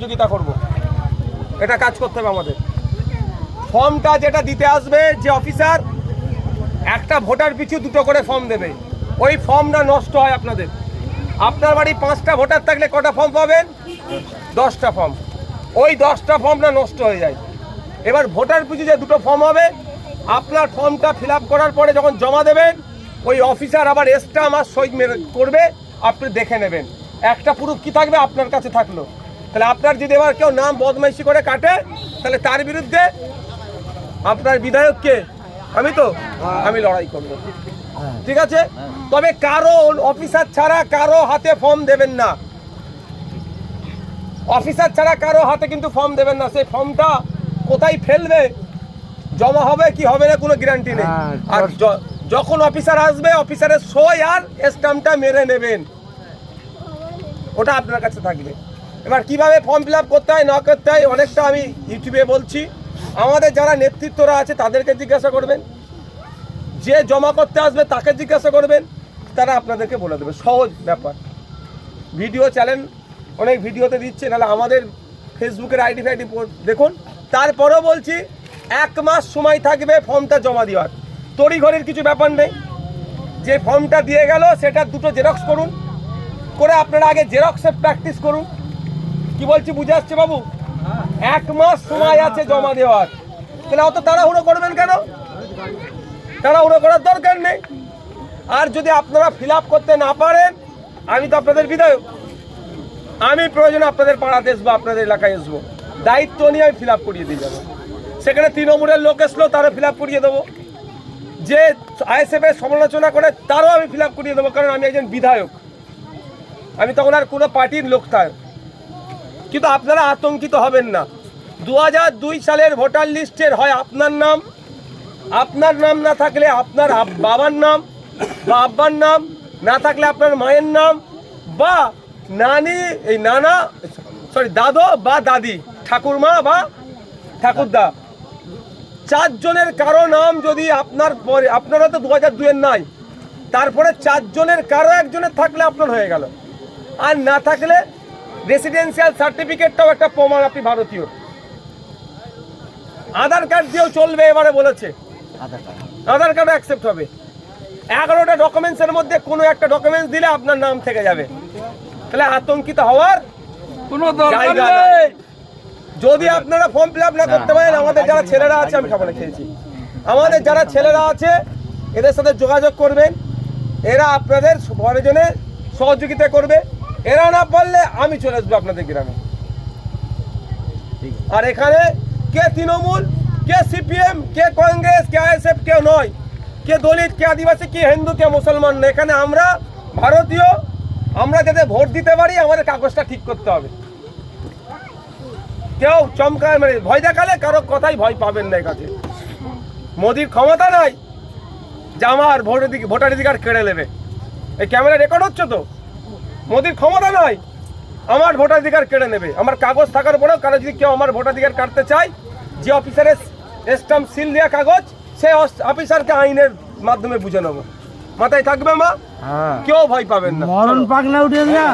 সহযোগিতা করব। এটা কাজ করতে হবে আমাদের। ফর্মটা যেটা দিতে আসবে যে অফিসার, একটা ভোটার পিছু দুটো করে ফর্ম দেবে। ওই ফর্মটা নষ্ট হয় আপনাদের। আপনার বাড়ি পাঁচটা ভোটার থাকলে কটা ফর্ম পাবেন? দশটা ফর্ম। ওই দশটা ফর্মটা নষ্ট হয়ে যায়। এবার ভোটার পিছু যে দুটো ফর্ম হবে, আপনার ফর্মটা ফিল করার পরে যখন জমা দেবেন, ওই অফিসার আবার এক্সট্রা আমার সই করবে, আপনি দেখে নেবেন। একটা পুরুষ কি থাকবে? আপনার কাছে থাকল। তাহলে আপনার যদি এবার কেউ নাম বদমাইশি করে কাটে তাহলে তার বিরুদ্ধে আপনার বিধায়ককে আমি তো। আমি লড়াই করব। ঠিক আছে? তবে কারও অফিসার ছাড়া কারও হাতে ফর্ম দেবেন না। অফিসার ছাড়া কারও হাতে কিন্তু ফর্ম দেবেন না। সেই ফর্মটা কোথায় ফেলবে? জমা হবে কি হবে না কোনো গ্যারান্টি নেই। হ্যাঁ, আর যখন অফিসার আসবে অফিসারের সই আর স্টাম্পটা মেরে নেবেন। ওটা আপনার কাছে থাকবে। এবার কীভাবে ফর্ম ফিল করতে হয়, না করতে হয়, অনেকটা আমি ইউটিউবে বলছি। আমাদের যারা নেতৃত্বরা আছে, তাদেরকে জিজ্ঞাসা করবেন। যে জমা করতে আসবে, তাকে জিজ্ঞাসা করবেন। তারা আপনাদেরকে বলে দেবে। সহজ ব্যাপার। ভিডিও চ্যানেল অনেক ভিডিওতে দিচ্ছে, নাহলে আমাদের ফেসবুকের আইডি ফাইডি দেখুন। তারপরেও বলছি, এক মাস সময় থাকবে ফর্মটা জমা দেওয়ার। তড়িঘড়ির কিছু ব্যাপার নেই। যে ফর্মটা দিয়ে গেল, সেটা দুটো জেরক্স করুন। করে আপনারা আগে জেরক্সের প্র্যাকটিস করুন। কি বলছি, বুঝে আসছে বাবু? এক মাস সময় আছে জমা দেওয়ার। তাহলে অত তাড়াহুড়ো করবেন কেন? তাড়াহুড়ো করার দরকার নেই। আর যদি আপনারা ফিল করতে না পারেন, আমি তো আপনাদের বিধায়ক। আমি প্রয়োজনে আপনাদের পাড়াতে আসব আপনাদের এলাকায় আসব। দায়িত্ব নিয়ে আমি ফিল করিয়ে দিয়ে যাব। সেখানে তৃণমূলের লোক এসলো, তারও ফিল করিয়ে দেবো। যে আইএসএফ এর সমালোচনা করে, তারও আমি ফিল করিয়ে দেবো, কারণ আমি একজন বিধায়ক। আমি তখন আর কোনো পার্টির লোক থাক কিন্তু আপনারা আতঙ্কিত হবেন না। দু দুই সালের ভোটার লিস্টের হয় আপনার নাম। আপনার নাম না থাকলে আপনার বাবার নাম বা আব্বার নাম, না থাকলে আপনার মায়ের নাম বা নানি, এই নানা সরি দাদো বা দাদি, ঠাকুরমা বা ঠাকুরদা। চারজনের কারও নাম যদি আপনার পরে আপনারা তো দু হাজার দুয়ের নাই। তারপরে চারজনের কারও একজনের থাকলে আপনার হয়ে গেল। আর না থাকলে রেসিডেন্সিয়াল সার্টিফিকেটটাও একটা প্রমাণ আপনি ভারতীয়। আধার কার্ড দিয়েও চলবে এবারে বলেছে। আধার কার্ড অ্যাকসেপ্ট হবে। এগারোটা ডকুমেন্টসের মধ্যে কোনো একটা ডকুমেন্টস দিলে আপনার নাম থেকে যাবে। তাহলে আতঙ্কিত হওয়ার কোনো দরকার নেই। যদি আপনারা ফর্ম ফিল আপ না করতে পারেন আমাদের যারা ছেলেরা আছে আমি খাবার খেয়েছি। আমাদের যারা ছেলেরা আছে এদের সাথে যোগাযোগ করবেন। এরা আপনাদের প্রয়োজনে সহযোগিতা করবে। এরা না পারলে আমি চলে আসব আপনাদের গ্রামে। আর এখানে কে তৃণমূল, কে সিপিএম, কে কংগ্রেস, কে আইএসএফ কেউ নয়, কে দলিত, কে আদিবাসী, কে হিন্দু, কে মুসলমান এখানে আমরা ভারতীয়, আমরা যাতে ভোট দিতে পারি, আমাদের কাগজটা ঠিক করতে হবে। কেউ চমকায় মানে ভয় দেখালে কারও কথাই ভয় পাবেন না কাছে। মোদির ক্ষমতা নাই যে আমার ভোট অধিক ভোটার অধিকার কেড়ে নেবে। এই ক্যামেরা রেকর্ড হচ্ছে তো? মোদির ক্ষমতা নয় আমার ভোটাধিকার কেড়ে নেবে। আমার কাগজ থাকার পরেও কারও যদি কেউ আমার ভোটাধিকার কাটতে চায় যে অফিসারের স্টাম্প সিল দেওয়া কাগজ সে অফিসারকে আইনের মাধ্যমে বুঝে নেব। মাথায় থাকবে মা? হ্যাঁ। কেউ ভয় পাবেন না। মরণ পাগলা উঠে না?